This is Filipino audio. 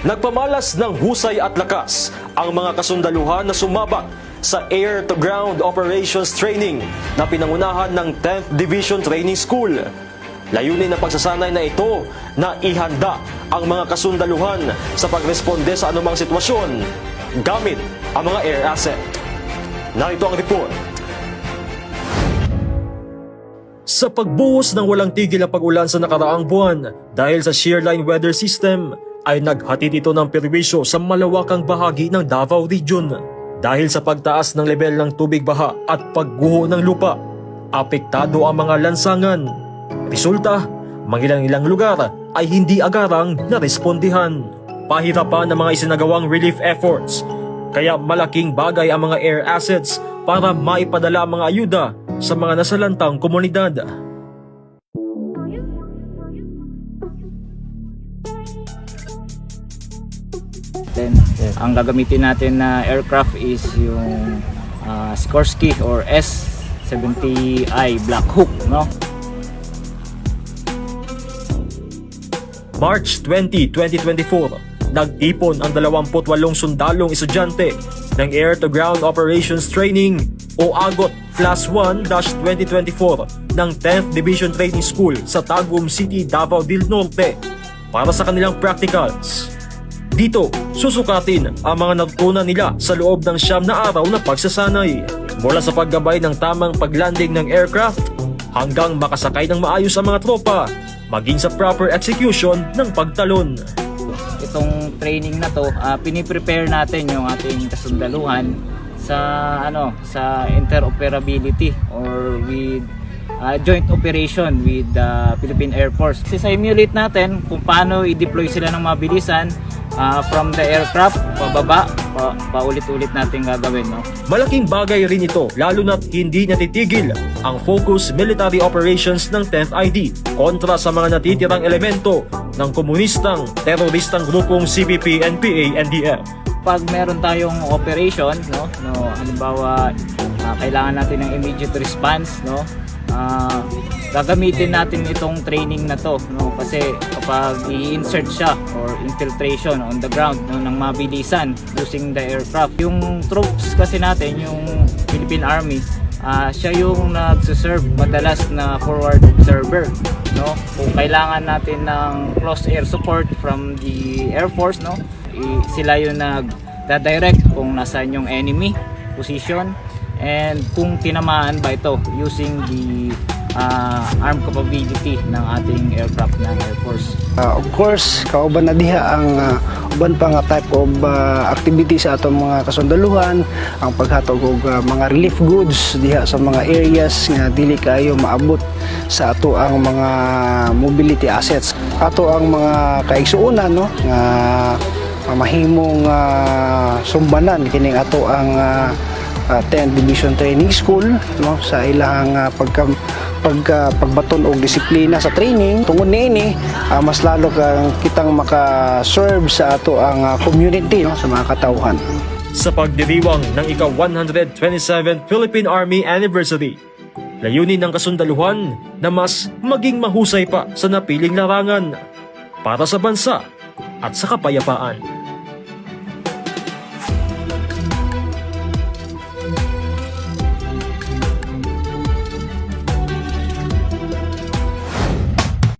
Nagpamalas ng husay at lakas ang mga kasundaluhan na sumabak sa Air-to-Ground Operations Training na pinangunahan ng 10th Division Training School. Layunin ng pagsasanay na ito na ihanda ang mga kasundaluhan sa pagresponde sa anumang sitwasyon gamit ang mga air asset. Narito ang report. Sa pagbuhos ng walang tigil na pag-ulan sa nakaraang buwan dahil sa shearline weather system ay naghatid ito ng perwisyo sa malawakang bahagi ng Davao Region. Dahil sa pagtaas ng level ng tubig baha at pagguho ng lupa, apektado ang mga lansangan. Resulta, mangilang-ilang lugar ay hindi agarang narespondihan. Pahirapan ang mga isinagawang relief efforts, kaya malaking bagay ang mga air assets para maipadala ang mga ayuda sa mga nasalantang komunidad. Then, ang gagamitin natin na aircraft is yung ah, Skorsky or S-70i Black Hawk, no? March 20, 2024, nag-ipon ang 28 sundalong estudyante ng Air-to-Ground Operations Training o AGOT Class 1-2024 ng 10th Division Training School sa Tagum City, Davao del Norte para sa kanilang practicals. Dito, susukatin ang mga natutunan nila sa loob ng siyam na araw na pagsasanay. Mula sa paggabay ng tamang paglanding ng aircraft hanggang makasakay ng maayos ang mga tropa, maging sa proper execution ng pagtalon. Itong training na to, ah, piniprepare natin yung ating kasundaluhan sa ano sa interoperability or with ah, joint operation with the Philippine Air Force. Simulate natin kung paano i-deploy sila ng mabilisan ah, from the aircraft pababa pa, paulit-ulit natin gagawin no. Malaking bagay rin ito lalo na't hindi natitigil ang focus military operations ng 10th ID kontra sa mga natitirang elemento ng komunistang teroristang grupong CPP, NPA, NDF. pag meron tayong operation no no halimbawa ah, kailangan natin ng immediate response no ah, gagamitin natin itong training na to no? Kasi kapag i-insert siya or infiltration on the ground no ng mabilisan using the aircraft. Yung troops kasi natin yung Philippine Army ah, siya yung nagse-serve madalas na forward observer no? Kung kailangan natin ng close air support from the Air Force no? I- sila yung nag-direct kung nasaan yung enemy position. And kung tinamaan ba ito using the uh, arm capability ng ating aircraft ng Air Force. Uh, of course, kauban na diha ang uh, uban pa nga type of uh, activity sa atong mga kasundaluhan, ang paghatag og uh, mga relief goods diha sa mga areas nga dili kayo maabot sa ato ang mga mobility assets. Ato ang mga kaigsuonan no nga uh, mahimong uh, sumbanan kining ato ang uh, uh, 10 Division Training School no sa ilang uh, pagka pagka pagbaton og disiplina sa training tungod niini uh, mas lalo kang kitang maka-serve sa ato ang uh, community no sa mga katawhan Sa pagdiriwang ng ika-127th Philippine Army Anniversary, layunin ng kasundaluhan na mas maging mahusay pa sa napiling larangan para sa bansa at sa kapayapaan.